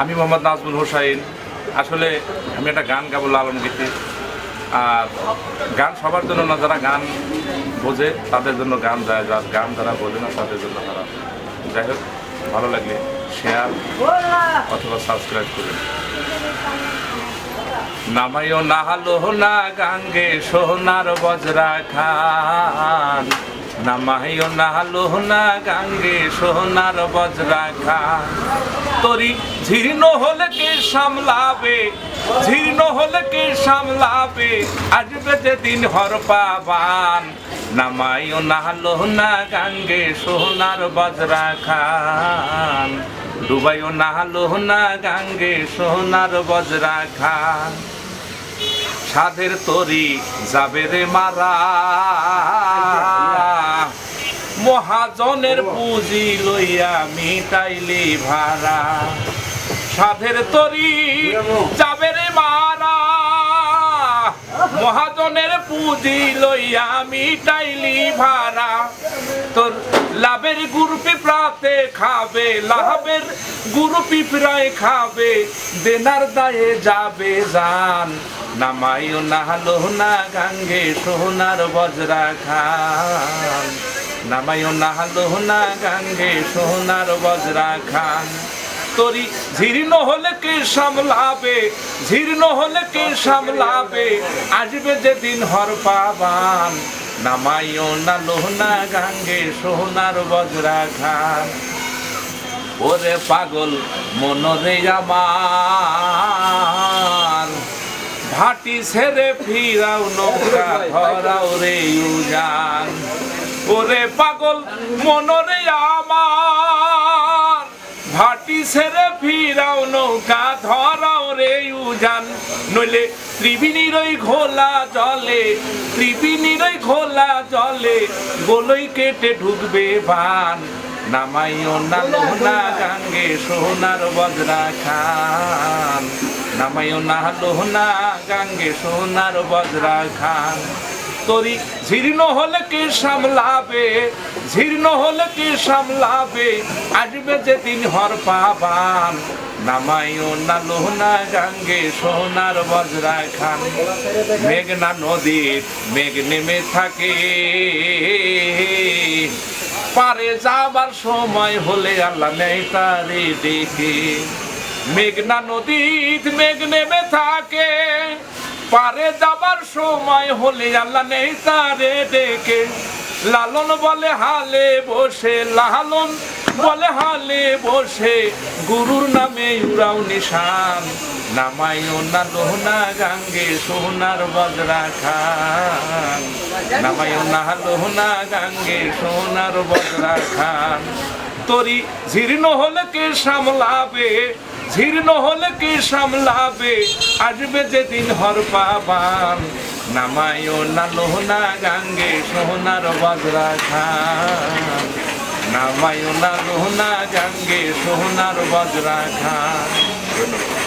আমি মোহাম্মদ নাজমুল হোসাইন। আসলে আমি একটা গান গাবো লালন গীতি আর গান সবার জন্য না, যারা গান বোঝে তাদের জন্য গান যায়, যার গান যারা বোঝে না তাদের জন্য খারাপ যাই হোক, ভালো লাগলে শেয়ার অথবা সাবস্ক্রাইব করুন নামাইও নাহালো না গাঙ্গে সোনার বজরা খান। নামাইও না গাঙ্গে সোনার বজরা খান তরি ঝীর্ণ হলে কে সামলাবে? ঝীর্ণ হলে কে সামলাবে? আসবে যেদিন হর পাবান। নামাইও না গাঙ্গে সোনার বজরা খান ডুবাইও না গাঙ্গে সোনার বজরা খান সাধের তরি যাবে রে মারা। মহাজনের পুঁজি লইয়া মিটাইলি ভাড়া। সাধের তরি যাবে রে মারা। মহাজনের পুঁজি লইয়া মিটাইলি ভাড়া। তোর লাভের গুরু পিঁপড়াতে খাবে, লাভের গুরু পিঁপড়ায় খাবে, দেনার দায়ে যাবে জান। নামাইও না গাঙ্গে সোনার বজরা খান। নামাইও নাহালো না গাঙ্গে, সোনার বজরা খান। তরি ঝীর্ণ হলে কে সামলাবে ঝীর্ণ হলে কে সামলাবে, আসবে যেদিন হর পাবান। নামাইও না লোহনা গাঙ্গে, সোনার বজরা খান। ওরে পাগল, মনরে আমার। ভাটি ছেড়ে ফিরাও, নৌকা ধরাও রে উজান। ওরে পাগল, মনরে আমার। ভাটি ছেড়ে ফিরাও নৌকা, ধরাও রে উজান। নইলে ত্রিবিনীর ওই ঘোলা জলে ত্রিবিনীর ওই ঘোলা জলে গোলই কেটে ঢুকবে বান। নামাইও না লোহনা গাঙ্গে সোনার বজরা খান। নামাইও না লোহনা গাঙ্গে সোনার বজরা খান। তরি। জীর্ণ হলে কে সামলাবে? জীর্ণ হলে কে সামলাবে? আসবে যেদিন হর পাবান। নামাইও না লোহনা গাঙ্গে সোনার বজরা খান। মেঘনা নদীর মেঘ নেমে থাকে। পারে যাবার সময় হলে আল্লাহ নেই তারে ডেকে। মেঘনা নদীত মেঘ নেমে থাকে। পারে যাবার সময় হলে আল্লাহ নেই তারে ডেকে। লালন বলে হালে বসে, লালন বলে হালে বসে। গুরুর নামে উড়াও নিশান, নামাইও না লোহনা গাঙ্গে সোনার বজরা খান। নামাইও না লোহনা গাঙ্গে সোনার বজরা খান। তরি ঝীর্ণ হলে কে সামলাবে? ঝীর্ণ হলে কে সামলাবে? আসবে যেদিন হর পাবান। নামায়ও না লোহনা গাঙ্গে, সোহনার বাজরা খান। নামায়ও না লোহনা গাঙ্গে, সোহনার বাজরা খান।